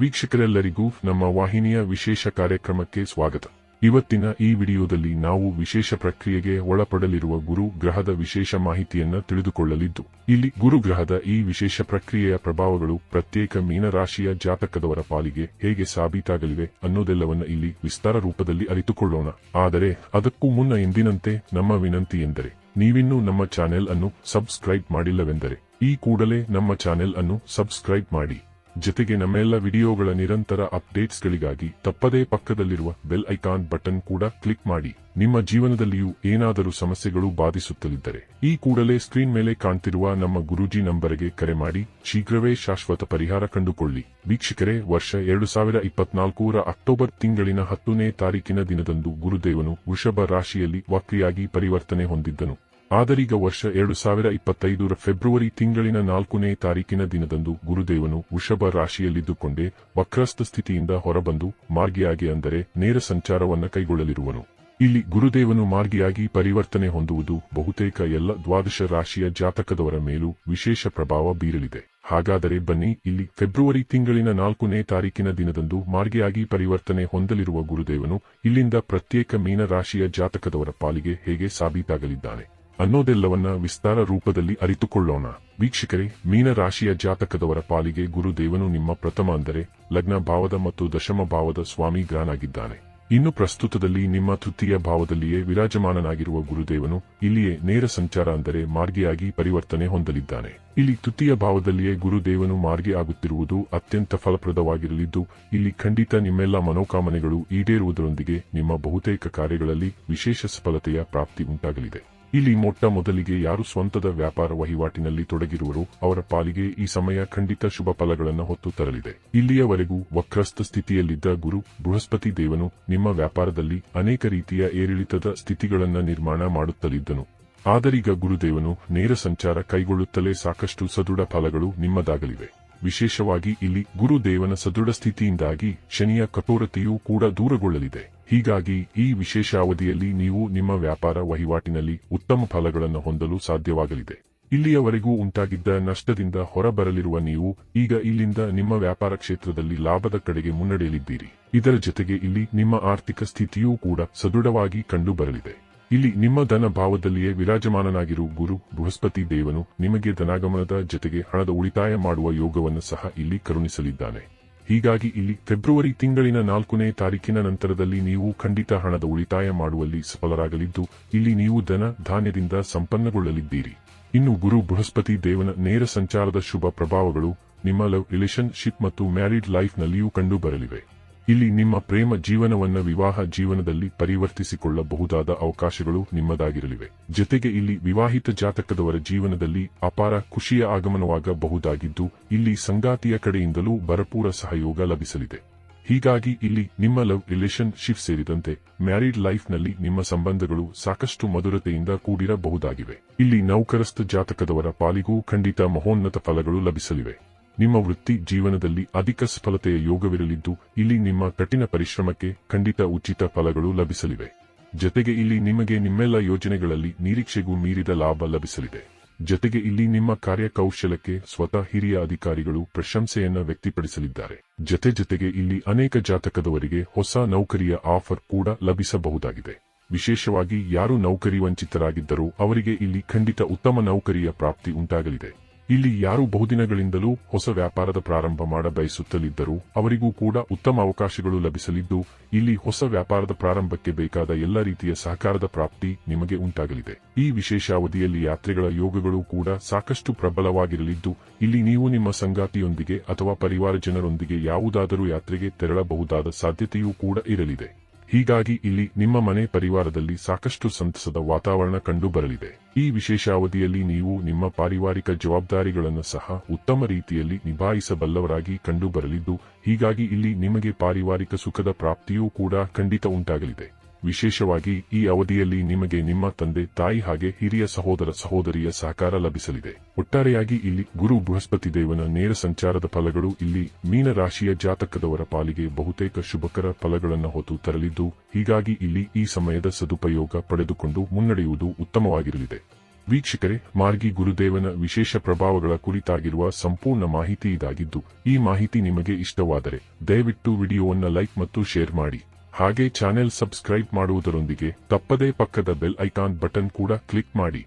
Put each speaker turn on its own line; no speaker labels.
ವೀಕ್ಷಕರೆಲ್ಲರಿಗೂ ನಮ್ಮ ವಾಹಿನಿಯ ವಿಶೇಷ ಕಾರ್ಯಕ್ರಮಕ್ಕೆ ಸ್ವಾಗತ. ಇವತ್ತಿನ ಈ ವಿಡಿಯೋದಲ್ಲಿ ನಾವು ವಿಶೇಷ ಪ್ರಕ್ರಿಯೆಗೆ ಒಳಪಡಲಿರುವ ಗುರು ಗ್ರಹದ ವಿಶೇಷ ಮಾಹಿತಿಯನ್ನ ತಿಳಿದುಕೊಳ್ಳಲಿದ್ದು, ಇಲ್ಲಿ ಗುರು ಗ್ರಹದ ಈ ವಿಶೇಷ ಪ್ರಕ್ರಿಯೆಯ ಪ್ರಭಾವಗಳು ಪ್ರತ್ಯೇಕ ಮೀನರಾಶಿಯ ಜಾತಕದವರ ಪಾಲಿಗೆ ಹೇಗೆ ಸಾಬೀತಾಗಲಿವೆ ಅನ್ನೋದೆಲ್ಲವನ್ನ ಇಲ್ಲಿ ವಿಸ್ತಾರ ರೂಪದಲ್ಲಿ ಅರಿತುಕೊಳ್ಳೋಣ. ಆದರೆ ಅದಕ್ಕೂ ಮುನ್ನ ಎಂದಿನಂತೆ ನಮ್ಮ ವಿನಂತಿ ಎಂದರೆ, ನೀವಿನ್ನೂ ನಮ್ಮ ಚಾನೆಲ್ ಅನ್ನು ಸಬ್ಸ್ಕ್ರೈಬ್ ಮಾಡಿಲ್ಲವೆಂದರೆ, ಈ ಕೂಡಲೇ ನಮ್ಮ ಚಾನೆಲ್ ಅನ್ನು ಸಬ್ಸ್ಕ್ರೈಬ್ ಮಾಡಿ. ಜೊತೆಗೆ ನಮ್ಮೆಲ್ಲ ವಿಡಿಯೋಗಳ ನಿರಂತರ ಅಪ್ಡೇಟ್ಸ್ಗಳಿಗಾಗಿ ತಪ್ಪದೇ ಪಕ್ಕದಲ್ಲಿರುವ ಬೆಲ್ ಐಕಾನ್ ಬಟನ್ ಕೂಡ ಕ್ಲಿಕ್ ಮಾಡಿ. ನಿಮ್ಮ ಜೀವನದಲ್ಲಿಯೂ ಏನಾದರೂ ಸಮಸ್ಯೆಗಳು ಬಾಧಿಸುತ್ತಲಿದ್ದರೆ ಈ ಕೂಡಲೇ ಸ್ಕ್ರೀನ್ ಮೇಲೆ ಕಾಣ್ತಿರುವ ನಮ್ಮ ಗುರೂಜಿ ನಂಬರ್ಗೆ ಕರೆ ಮಾಡಿ. ಶೀಘ್ರವೇ ಶಾಶ್ವತ ಪರಿಹಾರ ಕಂಡುಕೊಳ್ಳಿ. ವೀಕ್ಷಕರೇ, ವರ್ಷ ಎರಡು ಸಾವಿರ ಇಪ್ಪತ್ನಾಲ್ಕೂರ ಅಕ್ಟೋಬರ್ ತಿಂಗಳಿನ ಹತ್ತನೇ ತಾರೀಕಿನ ದಿನದಂದು ಗುರುದೇವನು ವೃಷಭ ರಾಶಿಯಲ್ಲಿ ವಕ್ರಿಯಾಗಿ ಪರಿವರ್ತನೆ ಹೊಂದಿದ್ದನು. ಆದರೀಗ ವರ್ಷ ಎರಡು ಸಾವಿರ ಇಪ್ಪತ್ತೈದರ ಫೆಬ್ರವರಿ ತಿಂಗಳಿನ ನಾಲ್ಕನೇ ತಾರೀಕಿನ ದಿನದಂದು ಗುರುದೇವನು ವೃಷಭ ರಾಶಿಯಲ್ಲಿದ್ದುಕೊಂಡೇ ವಕ್ರಸ್ಥ ಸ್ಥಿತಿಯಿಂದ ಹೊರಬಂದು ಮಾರ್ಗಿಯಾಗಿ ಅಂದರೆ ನೇರ ಸಂಚಾರವನ್ನು ಕೈಗೊಳ್ಳಲಿರುವನು. ಇಲ್ಲಿ ಗುರುದೇವನು ಮಾರ್ಗಿಯಾಗಿ ಪರಿವರ್ತನೆ ಹೊಂದುವುದು ಬಹುತೇಕ ಎಲ್ಲ ದ್ವಾದಶ ರಾಶಿಯ ಜಾತಕದವರ ಮೇಲೂ ವಿಶೇಷ ಪ್ರಭಾವ ಬೀರಲಿದೆ. ಹಾಗಾದರೆ ಬನ್ನಿ, ಇಲ್ಲಿ ಫೆಬ್ರವರಿ ತಿಂಗಳಿನ ನಾಲ್ಕನೇ ತಾರೀಕಿನ ದಿನದಂದು ಮಾರ್ಗಿಯಾಗಿ ಪರಿವರ್ತನೆ ಹೊಂದಲಿರುವ ಗುರುದೇವನು ಇಲ್ಲಿಂದ ಪ್ರತ್ಯೇಕ ಮೀನರಾಶಿಯ ಜಾತಕದವರ ಪಾಲಿಗೆ ಹೇಗೆ ಸಾಬೀತಾಗಲಿದ್ದಾನೆ? ಅನ್ನೋದೆಲ್ಲವನ್ನ ವಿಸ್ತಾರ ರೂಪದಲ್ಲಿ ಅರಿತುಕೊಳ್ಳೋಣ. ವೀಕ್ಷಕರೇ, ಮೀನ ರಾಶಿಯ ಜಾತಕದವರ ಪಾಲಿಗೆ ಗುರುದೇವನು ನಿಮ್ಮ ಪ್ರಥಮ ಅಂದರೆ ಲಗ್ನ ಭಾವದ ಮತ್ತು ದಶಮ ಭಾವದ ಸ್ವಾಮಿ ಗ್ರಾನಾಗಿದ್ದಾನೆ ಇನ್ನು ಪ್ರಸ್ತುತದಲ್ಲಿ ನಿಮ್ಮ ತೃತೀಯ ಭಾವದಲ್ಲಿಯೇ ವಿರಾಜಮಾನನಾಗಿರುವ ಗುರುದೇವನು ಇಲ್ಲಿಯೇ ನೇರ ಸಂಚಾರ ಅಂದರೆ ಮಾರ್ಗಿಯಾಗಿ ಪರಿವರ್ತನೆ ಹೊಂದಲಿದ್ದಾನೆ. ಇಲ್ಲಿ ತೃತೀಯ ಭಾವದಲ್ಲಿಯೇ ಗುರುದೇವನು ಮಾರ್ಗಿ ಆಗುತ್ತಿರುವುದು ಅತ್ಯಂತ ಫಲಪ್ರದವಾಗಿರಲಿದ್ದು, ಇಲ್ಲಿ ಖಂಡಿತ ನಿಮ್ಮೆಲ್ಲ ಮನೋಕಾಮನೆಗಳು ಈಡೇರುವುದರೊಂದಿಗೆ ನಿಮ್ಮ ಬಹುತೇಕ ಕಾರ್ಯಗಳಲ್ಲಿ ವಿಶೇಷ ಸಫಲತೆಯ ಪ್ರಾಪ್ತಿ ಉಂಟಾಗಲಿದೆ. ಇಲ್ಲಿ ಮೊಟ್ಟ ಮೊದಲಿಗೆ ಯಾರು ಸ್ವಂತದ ವ್ಯಾಪಾರ ವಹಿವಾಟಿನಲ್ಲಿ ತೊಡಗಿರುವರು ಅವರ ಪಾಲಿಗೆ ಈ ಸಮಯ ಖಂಡಿತ ಶುಭ ಫಲಗಳನ್ನು ಹೊತ್ತು ತರಲಿದೆ. ಇಲ್ಲಿಯವರೆಗೂ ವಕ್ರಸ್ಥ ಸ್ಥಿತಿಯಲ್ಲಿದ್ದ ಗುರು ಬೃಹಸ್ಪತಿ ದೇವನು ನಿಮ್ಮ ವ್ಯಾಪಾರದಲ್ಲಿ ಅನೇಕ ರೀತಿಯ ಏರಿಳಿತದ ಸ್ಥಿತಿಗಳನ್ನು ನಿರ್ಮಾಣ ಮಾಡುತ್ತಲಿದ್ದನು. ಆದರೀಗ ಗುರುದೇವನು ನೇರ ಸಂಚಾರ ಕೈಗೊಳ್ಳುತ್ತಲೇ ಸಾಕಷ್ಟು ಸದೃಢ ಫಲಗಳು ನಿಮ್ಮದಾಗಲಿವೆ. ವಿಶೇಷವಾಗಿ ಇಲ್ಲಿ ಗುರುದೇವನ ಸದೃಢ ಸ್ಥಿತಿಯಿಂದಾಗಿ ಶನಿಯ ಕಠೋರತೆಯೂ ಕೂಡ ದೂರಗೊಳ್ಳಲಿದೆ. ಹೀಗಾಗಿ ಈ ವಿಶೇಷ ಅವಧಿಯಲ್ಲಿ ನೀವು ನಿಮ್ಮ ವ್ಯಾಪಾರ ವಹಿವಾಟಿನಲ್ಲಿ ಉತ್ತಮ ಫಲಗಳನ್ನು ಹೊಂದಲು ಸಾಧ್ಯವಾಗಲಿದೆ. ಇಲ್ಲಿಯವರೆಗೂ ಉಂಟಾಗಿದ್ದ ನಷ್ಟದಿಂದ ಹೊರಬರಲಿರುವ ನೀವು ಈಗ ಇಲ್ಲಿಂದ ನಿಮ್ಮ ವ್ಯಾಪಾರ ಕ್ಷೇತ್ರದಲ್ಲಿ ಲಾಭದ ಕಡೆಗೆ ಮುನ್ನಡೆಯಲಿದ್ದೀರಿ. ಇದರ ಜೊತೆಗೆ ಇಲ್ಲಿ ನಿಮ್ಮ ಆರ್ಥಿಕ ಸ್ಥಿತಿಯೂ ಕೂಡ ಸದೃಢವಾಗಿ ಕಂಡುಬರಲಿದೆ. ಇಲ್ಲಿ ನಿಮ್ಮ ಧನ ಭಾವದಲ್ಲಿಯೇ ವಿರಾಜಮಾನನಾಗಿರುವ ಗುರು ಬೃಹಸ್ಪತಿ ದೇವನು ನಿಮಗೆ ಧನಾಗಮನದ ಜೊತೆಗೆ ಹಣದ ಉಳಿತಾಯ ಮಾಡುವ ಯೋಗವನ್ನು ಸಹ ಇಲ್ಲಿ ಕರುಣಿಸಲಿದ್ದಾನೆ. ಹೀಗಾಗಿ ಇಲ್ಲಿ ಫೆಬ್ರವರಿ ತಿಂಗಳಿನ ನಾಲ್ಕನೇ ತಾರೀಕಿನ ನಂತರದಲ್ಲಿ ನೀವು ಖಂಡಿತ ಹಣದ ಉಳಿತಾಯ ಮಾಡುವಲ್ಲಿ ಸಫಲರಾಗಲಿದ್ದು, ಇಲ್ಲಿ ನೀವು ಧನ ಧಾನ್ಯದಿಂದ ಸಂಪನ್ನಗೊಳ್ಳಲಿದ್ದೀರಿ. ಇನ್ನು ಗುರು ಬೃಹಸ್ಪತಿ ದೇವನ ನೇರ ಸಂಚಾರದ ಶುಭ ಪ್ರಭಾವಗಳು ನಿಮ್ಮ ಲವ್ ರಿಲೇಶನ್ಶಿಪ್ ಮತ್ತು ಮ್ಯಾರಿಡ್ ಲೈಫ್ನಲ್ಲಿಯೂ ಕಂಡುಬರಲಿವೆ. ಇಲ್ಲಿ ನಿಮ್ಮ ಪ್ರೇಮ ಜೀವನವನ್ನ ವಿವಾಹ ಜೀವನದಲ್ಲಿ ಪರಿವರ್ತಿಸಿಕೊಳ್ಳಬಹುದಾದ ಅವಕಾಶಗಳು ನಿಮ್ಮದಾಗಿರಲಿವೆ. ಜೊತೆಗೆ ಇಲ್ಲಿ ವಿವಾಹಿತ ಜಾತಕದವರ ಜೀವನದಲ್ಲಿ ಅಪಾರ ಖುಷಿಯ ಆಗಮನವಾಗಬಹುದಾಗಿದ್ದು, ಇಲ್ಲಿ ಸಂಗಾತಿಯ ಕಡೆಯಿಂದಲೂ ಭರಪೂರ ಸಹಯೋಗ ಲಭಿಸಲಿದೆ. ಹೀಗಾಗಿ ಇಲ್ಲಿ ನಿಮ್ಮ ಲವ್ ರಿಲೇಷನ್ ಶಿಪ್ ಸೇರಿದಂತೆ ಮ್ಯಾರಿಡ್ ಲೈಫ್ನಲ್ಲಿ ನಿಮ್ಮ ಸಂಬಂಧಗಳು ಸಾಕಷ್ಟು ಮಧುರತೆಯಿಂದ ಕೂಡಿರಬಹುದಾಗಿವೆ. ಇಲ್ಲಿ ನೌಕರಸ್ಥ ಜಾತಕದವರ ಪಾಲಿಗೂ ಖಂಡಿತ ಮಹೋನ್ನತ ಫಲಗಳು ಲಭಿಸಲಿವೆ. ನಿಮ್ಮ ವೃತ್ತಿ ಜೀವನದಲ್ಲಿ ಅಧಿಕ ಸಫಲತೆಯ ಯೋಗವಿರಲಿದ್ದು, ಇಲ್ಲಿ ನಿಮ್ಮ ಕಠಿಣ ಪರಿಶ್ರಮಕ್ಕೆ ಖಂಡಿತ ಉಚಿತ ಫಲಗಳು ಲಭಿಸಲಿವೆ. ಜೊತೆಗೆ ಇಲ್ಲಿ ನಿಮಗೆ ನಿಮ್ಮೆಲ್ಲ ಯೋಜನೆಗಳಲ್ಲಿ ನಿರೀಕ್ಷೆಗೂ ಮೀರಿದ ಲಾಭ ಲಭಿಸಲಿದೆ. ಜೊತೆಗೆ ಇಲ್ಲಿ ನಿಮ್ಮ ಕಾರ್ಯಕೌಶಲಕ್ಕೆ ಸ್ವತಃ ಹಿರಿಯ ಅಧಿಕಾರಿಗಳು ಪ್ರಶಂಸೆಯನ್ನ ವ್ಯಕ್ತಪಡಿಸಲಿದ್ದಾರೆ. ಜೊತೆ ಜೊತೆಗೆ ಇಲ್ಲಿ ಅನೇಕ ಜಾತಕದವರಿಗೆ ಹೊಸ ನೌಕರಿಯ ಆಫರ್ ಕೂಡ ಲಭಿಸಬಹುದಾಗಿದೆ. ವಿಶೇಷವಾಗಿ ಯಾರು ನೌಕರಿ ವಂಚಿತರಾಗಿದ್ದರೂ ಅವರಿಗೆ ಇಲ್ಲಿ ಖಂಡಿತ ಉತ್ತಮ ನೌಕರಿಯ ಪ್ರಾಪ್ತಿ ಉಂಟಾಗಲಿದೆ. ಇಲ್ಲಿ ಯಾರು ಬಹುದಿನಗಳಿಂದಲೂ ಹೊಸ ವ್ಯಾಪಾರದ ಪ್ರಾರಂಭ ಮಾಡ ಬಯಸುತ್ತಲಿದ್ದರೂ ಅವರಿಗೂ ಕೂಡ ಉತ್ತಮ ಅವಕಾಶಗಳು ಲಭಿಸಲಿದ್ದು, ಇಲ್ಲಿ ಹೊಸ ವ್ಯಾಪಾರದ ಪ್ರಾರಂಭಕ್ಕೆ ಬೇಕಾದ ಎಲ್ಲ ರೀತಿಯ ಸಹಕಾರದ ಪ್ರಾಪ್ತಿ ನಿಮಗೆ ಉಂಟಾಗಲಿದೆ. ಈ ವಿಶೇಷ ಅವಧಿಯಲ್ಲಿ ಯಾತ್ರೆಗಳ ಯೋಗಗಳು ಕೂಡ ಸಾಕಷ್ಟು ಪ್ರಬಲವಾಗಿರಲಿದ್ದು, ಇಲ್ಲಿ ನೀವು ನಿಮ್ಮ ಸಂಗಾತಿಯೊಂದಿಗೆ ಅಥವಾ ಪರಿವಾರ ಜನರೊಂದಿಗೆ ಯಾವುದಾದರೂ ಯಾತ್ರೆಗೆ ತೆರಳಬಹುದಾದ ಸಾಧ್ಯತೆಯೂ ಕೂಡ ಇರಲಿದೆ. ಹೀಗಾಗಿ ಇಲ್ಲಿ ನಿಮ್ಮ ಮನೆ ಪರಿವಾರದಲ್ಲಿ ಸಾಕಷ್ಟು ಸಂತಸದ ವಾತಾವರಣ ಕಂಡುಬರಲಿದೆ. ಈ ವಿಶೇಷ ಅವಧಿಯಲ್ಲಿ ನೀವು ನಿಮ್ಮ ಪಾರಿವಾರಿಕ ಜವಾಬ್ದಾರಿಗಳನ್ನು ಸಹ ಉತ್ತಮ ರೀತಿಯಲ್ಲಿ ನಿಭಾಯಿಸಬಲ್ಲವರಾಗಿ ಕಂಡುಬರಲಿದ್ದು, ಹೀಗಾಗಿ ಇಲ್ಲಿ ನಿಮಗೆ ಪಾರಿವಾರಿಕ ಸುಖದ ಪ್ರಾಪ್ತಿಯೂ ಕೂಡ ಖಂಡಿತ ಉಂಟಾಗಲಿದೆ. ವಿಶೇಷವಾಗಿ ಈ ಅವಧಿಯಲ್ಲಿ ನಿಮಗೆ ನಿಮ್ಮ ತಂದೆ, ತಾಯಿ ಹಾಗೆ ಹಿರಿಯ ಸಹೋದರ ಸಹೋದರಿಯ ಸಹಕಾರ ಲಭಿಸಲಿದೆ. ಒಟ್ಟಾರೆಯಾಗಿ ಇಲ್ಲಿ ಗುರು ಬೃಹಸ್ಪತಿ ದೇವನ ನೇರ ಸಂಚಾರದ ಫಲಗಳು ಇಲ್ಲಿ ಮೀನ ರಾಶಿಯ ಜಾತಕದವರ ಪಾಲಿಗೆ ಬಹುತೇಕ ಶುಭಕರ ಫಲಗಳನ್ನು ಹೊತ್ತು ತರಲಿದ್ದು, ಹೀಗಾಗಿ ಇಲ್ಲಿ ಈ ಸಮಯದ ಸದುಪಯೋಗ ಪಡೆದುಕೊಂಡು ಮುನ್ನಡೆಯುವುದು ಉತ್ತಮವಾಗಿರಲಿದೆ. ವೀಕ್ಷಕರೇ, ಮಾರ್ಗಿ ಗುರುದೇವನ ವಿಶೇಷ ಪ್ರಭಾವಗಳ ಕುರಿತಾಗಿರುವ ಸಂಪೂರ್ಣ ಮಾಹಿತಿ ಇದಾಗಿದ್ದು, ಈ ಮಾಹಿತಿ ನಿಮಗೆ ಇಷ್ಟವಾದರೆ ದಯವಿಟ್ಟು ವಿಡಿಯೋವನ್ನು ಲೈಕ್ ಮತ್ತು ಶೇರ್ ಮಾಡಿ. ಹಾಗೆ ಚಾನೆಲ್ ಸಬ್ಸ್ಕ್ರೈಬ್ ಮಾಡುವುದರೊಂದಿಗೆ ತಪ್ಪದೇ ಪಕ್ಕದ ಬೆಲ್ ಐಕಾನ್ ಬಟನ್ ಕೂಡ ಕ್ಲಿಕ್ ಮಾಡಿ